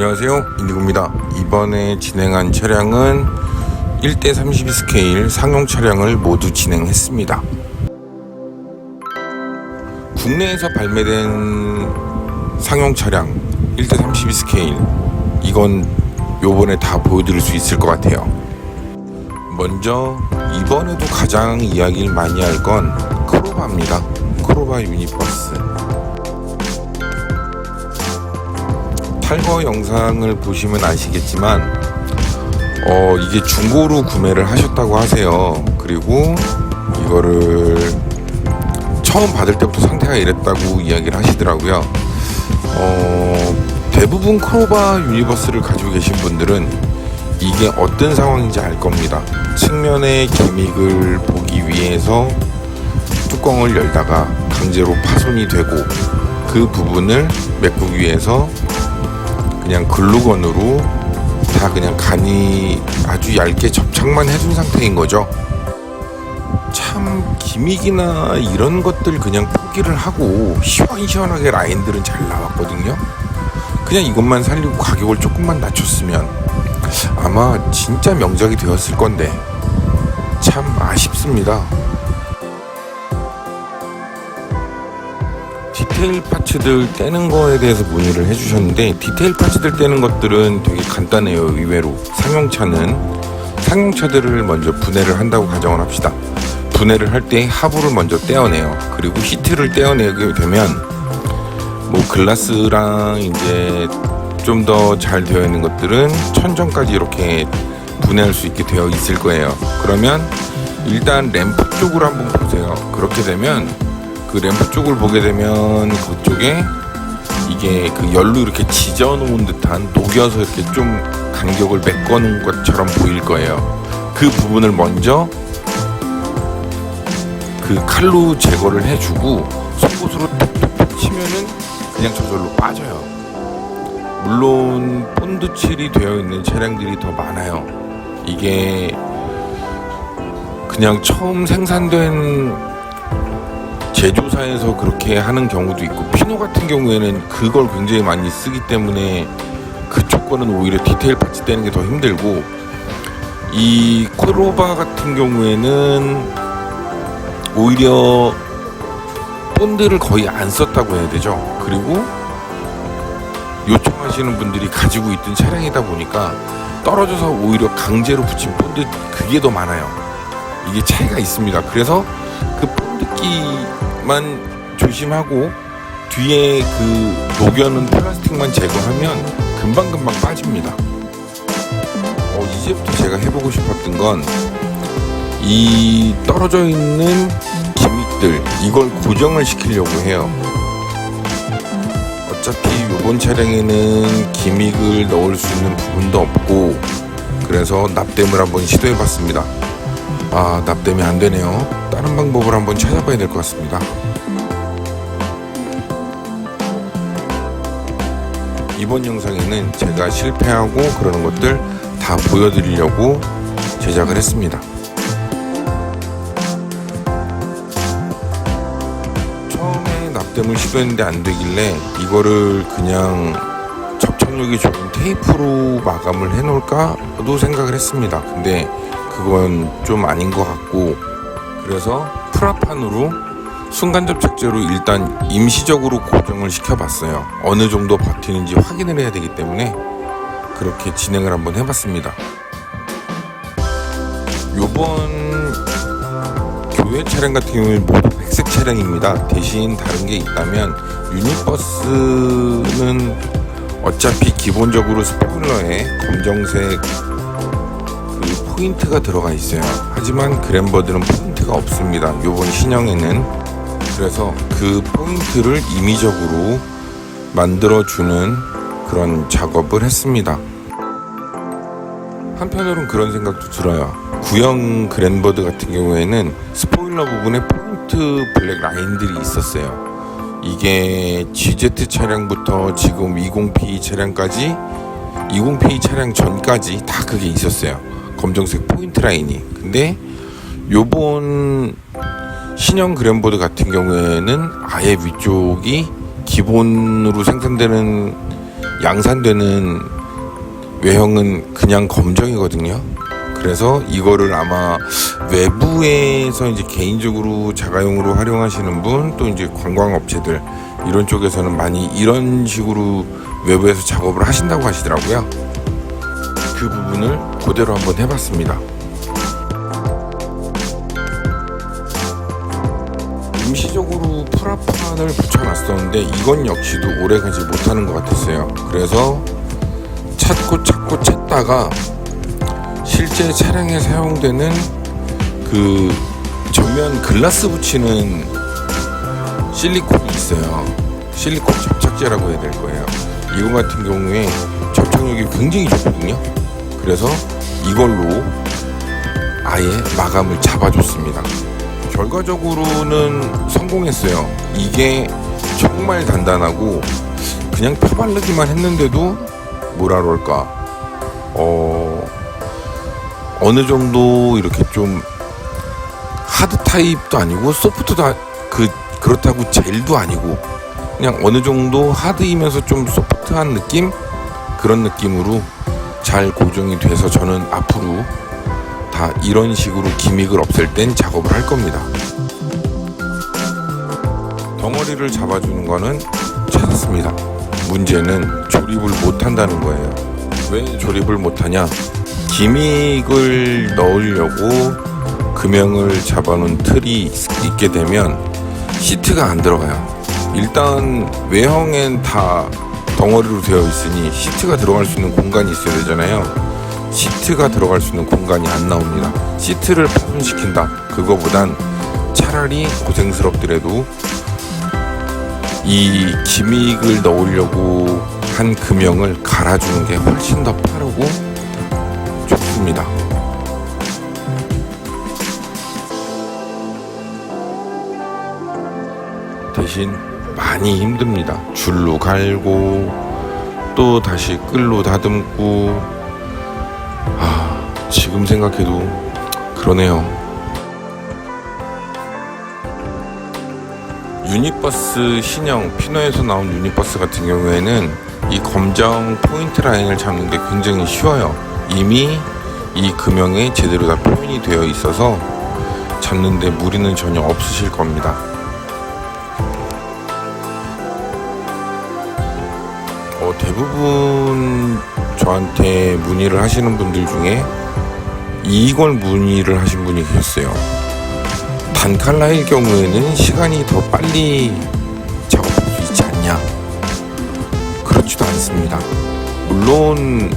안녕하세요. 인디고입니다. 이번에 진행한 차량은 1대 32 스케일 상용 차량을 모두 진행했습니다. 국내에서 발매된 상용 차량 1대 32 스케일 이건 요번에 다 보여드릴 수 있을 것 같아요. 먼저 이번에도 가장 이야기를 많이 할 건 크로바입니다. 크로바 유니버스 탈거 영상을 보시면 아시겠지만 어 이게 중고로 구매를 하셨다고 하세요. 그리고 이거를 처음 받을 때부터 상태가 이랬다고 이야기를 하시더라고요. 어 대부분 크로바 유니버스를 가지고 계신 분들은 이게 어떤 상황인지 알 겁니다. 측면의 기믹을 보기 위해서 뚜껑을 열다가 강제로 파손이 되고 그 부분을 메꾸기 위해서 그냥 글루건으로 다 그냥 간이 아주 얇게 접착만 해준 상태인 거죠. 참 기믹이나 이런 것들 그냥 포기를 하고 시원시원하게 라인들은 잘 나왔거든요. 그냥 이것만 살리고 가격을 조금만 낮췄으면 아마 진짜 명작이 되었을 건데 참 아쉽습니다. 디테일 파츠들 떼는 거에 대해서 문의를 해주셨는데 디테일 파츠들 떼는 것들은 되게 간단해요 의외로. 상용차는 상용차들을 먼저 분해를 한다고 가정을 합시다. 분해를 할 때 하부를 먼저 떼어내요. 그리고 시트를 떼어내게 되면 뭐 글라스랑 이제 좀 더 잘 되어 있는 것들은 천정까지 이렇게 분해할 수 있게 되어 있을 거예요. 그러면 일단 램프 쪽으로 한번 보세요. 그렇게 되면 그 램프 쪽을 보게 되면 그쪽에 이게 그 열로 이렇게 지져 놓은 듯한 녹여서 이렇게 좀 간격을 메꿔 놓은 것처럼 보일 거예요. 그 부분을 먼저 그 칼로 제거를 해주고 속옷으로 톡톡톡 치면은 그냥 저절로 빠져요. 물론 본드 칠이 되어 있는 차량들이 더 많아요. 이게 그냥 처음 생산된 제조사에서 그렇게 하는 경우도 있고 피노 같은 경우에는 그걸 굉장히 많이 쓰기 때문에 그쪽 거는 오히려 디테일 파츠 떼는 게 더 힘들고 이 코로바 같은 경우에는 오히려 본드를 거의 안 썼다고 해야 되죠. 그리고 요청하시는 분들이 가지고 있던 차량이다 보니까 떨어져서 오히려 강제로 붙인 본드 그게 더 많아요. 이게 차이가 있습니다. 그래서 그 본드 기만 조심하고 뒤에 그 녹여놓은 플라스틱만 제거하면 금방금방 빠집니다. 어, 이제부터 제가 해보고 싶었던 건 이 떨어져 있는 기믹들 이걸 고정을 시키려고 해요. 어차피 이번 차량에는 기믹을 넣을 수 있는 부분도 없고 그래서 납땜을 한번 시도해봤습니다. 아 납땜이 안 되네요. 다른 방법을 한번 찾아봐야 될 것 같습니다. 이번 영상에는 제가 실패하고 그러는 것들 다 보여드리려고 제작을 했습니다. 처음에 납땜을 시도했는데 안 되길래 이거를 그냥 접착력이 좋은 테이프로 마감을 해놓을까도 생각을 했습니다. 근데 그건 좀 아닌 것 같고 그래서 프라판으로 순간 접착제로 일단 임시적으로 고정을 시켜봤어요. 어느 정도 버티는지 확인을 해야 되기 때문에 그렇게 진행을 한번 해봤습니다. 요번 교회 차량 같은 경우는 모두 백색 차량입니다. 대신 다른 게 있다면 유니버스는 어차피 기본적으로 스포일러에 검정색 그 포인트가 들어가 있어요. 하지만 그랜버드는 포인트 가 없습니다. 요번 신형에는 그래서 그 포인트를 임의적으로 만들어주는 그런 작업을 했습니다. 한편으로는 그런 생각도 들어요. 구형 그랜버드 같은 경우에는 스포일러 부분에 포인트 블랙 라인들이 있었어요. 이게 GZ 차량부터 지금 20P 차량까지 20P 차량 전까지 다 그게 있었어요. 검정색 포인트 라인이. 근데 요번 신형 그랜보드 같은 경우에는 아예 위쪽이 기본으로 생산되는 양산되는 외형은 그냥 검정이거든요. 그래서 이거를 아마 외부에서 이제 개인적으로 자가용으로 활용하시는 분 또 이제 관광업체들 이런 쪽에서는 많이 이런 식으로 외부에서 작업을 하신다고 하시더라고요. 그 부분을 그대로 한번 해봤습니다. 임시적으로 프라판을 붙여놨었는데 이건 역시도 오래가지 못하는 것 같았어요. 그래서 찾고 찾고 찾다가 실제 차량에 사용되는 그 전면 글라스 붙이는 실리콘이 있어요. 실리콘 접착제라고 해야 될 거예요. 이거 같은 경우에 접착력이 굉장히 좋거든요. 그래서 이걸로 아예 마감을 잡아줬습니다. 결과적으로는 성공했어요. 이게 정말 단단하고 그냥 펴바르기만 했는데도 뭐라 그럴까 어 어느 정도 이렇게 좀 하드 타입도 아니고 소프트도 아- 그 그렇다고 젤도 아니고 그냥 어느 정도 하드이면서 좀 소프트한 느낌 그런 느낌으로 잘 고정이 돼서 저는 앞으로 다 이런 식으로 기믹을 없앨 땐 작업을 할 겁니다. 덩어리를 잡아주는 거는 찾았습니다. 문제는 조립을 못 한다는 거예요. 왜 조립을 못 하냐? 기믹을 넣으려고 금형을 잡아놓은 틀이 있게 되면 시트가 안 들어가요. 일단 외형엔 다 덩어리로 되어 있으니 시트가 들어갈 수 있는 공간이 있어야 되잖아요. 시트가 들어갈 수 있는 공간이 안 나옵니다. 시트를 파손시킨다. 그거보단 차라리 고생스럽더라도 이 기믹을 넣으려고 한 금형을 갈아주는 게 훨씬 더 빠르고 좋습니다. 대신 많이 힘듭니다. 줄로 갈고 또 다시 끌로 다듬고 아 지금 생각해도 그러네요. 유니버스 신형 피노에서 나온 유니버스 같은 경우에는 이 검정 포인트 라인을 잡는 게 굉장히 쉬워요. 이미 이 금형에 제대로 다 표현이 되어 있어서 잡는데 무리는 전혀 없으실 겁니다. 어, 대부분 저한테 문의를 하시는 분들 중에 이걸 문의를 하신 분이 계셨어요. 단칼라일 경우에는 시간이 더 빨리 작업할 수 있지 않냐? 그렇지도 않습니다. 물론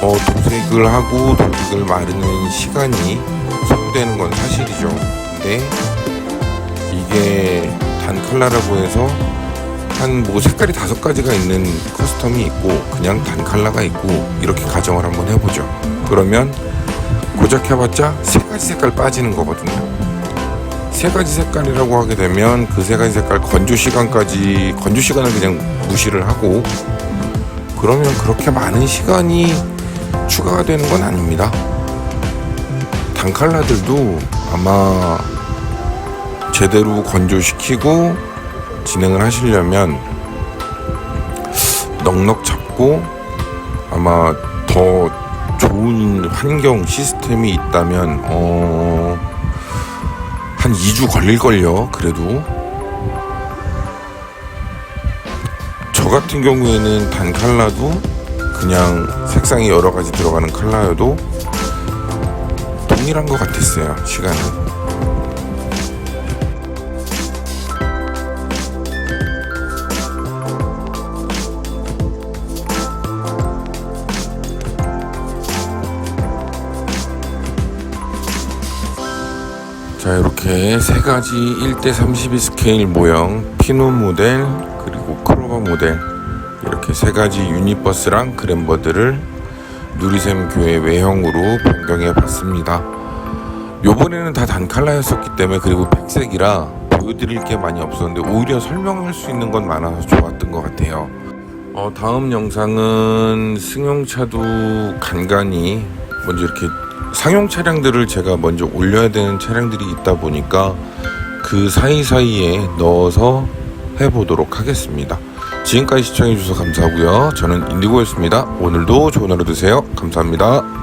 어, 도색을 하고 도색을 마르는 시간이 소요되는 건 사실이죠. 근데 이게 단칼라라고 해서 한 뭐 색깔이 다섯 가지가 있는 커스텀이 있고 그냥 단칼라가 있고 이렇게 가정을 한번 해보죠. 그러면 고작 해봤자 세 가지 색깔 빠지는 거거든요. 세 가지 색깔이라고 하게 되면 그 세 가지 색깔 건조 시간까지 건조 시간을 그냥 무시를 하고 그러면 그렇게 많은 시간이 추가가 되는 건 아닙니다. 단칼라들도 아마 제대로 건조시키고 진행을 하시려면 넉넉 잡고 아마 더 좋은 환경 시스템이 있다면 어, 한 2주 걸릴걸요 그래도. 저 같은 경우에는 단 칼라도 그냥 색상이 여러 가지 들어가는 칼라여도 동일한 것 같았어요 시간은 자 이렇게 세 가지 1대 32 스케일 모형 피노 모델 그리고 크로바 모델 이렇게 세 가지 유니버스랑 그랜버들을 누리샘 교회 외형으로 변경해 봤습니다. 요번에는 다 단칼라였었기 때문에 그리고 백색이라 보여드릴 게 많이 없었는데 오히려 설명할 수 있는 건 많아서 좋았던 것 같아요. 어, 다음 영상은 승용차도 간간히 먼저 이렇게 상용 차량들을 제가 먼저 올려야 되는 차량들이 있다 보니까 그 사이사이에 넣어서 해보도록 하겠습니다. 지금까지 시청해주셔서 감사하고요. 저는 인디고였습니다. 오늘도 좋은 하루 되세요. 감사합니다.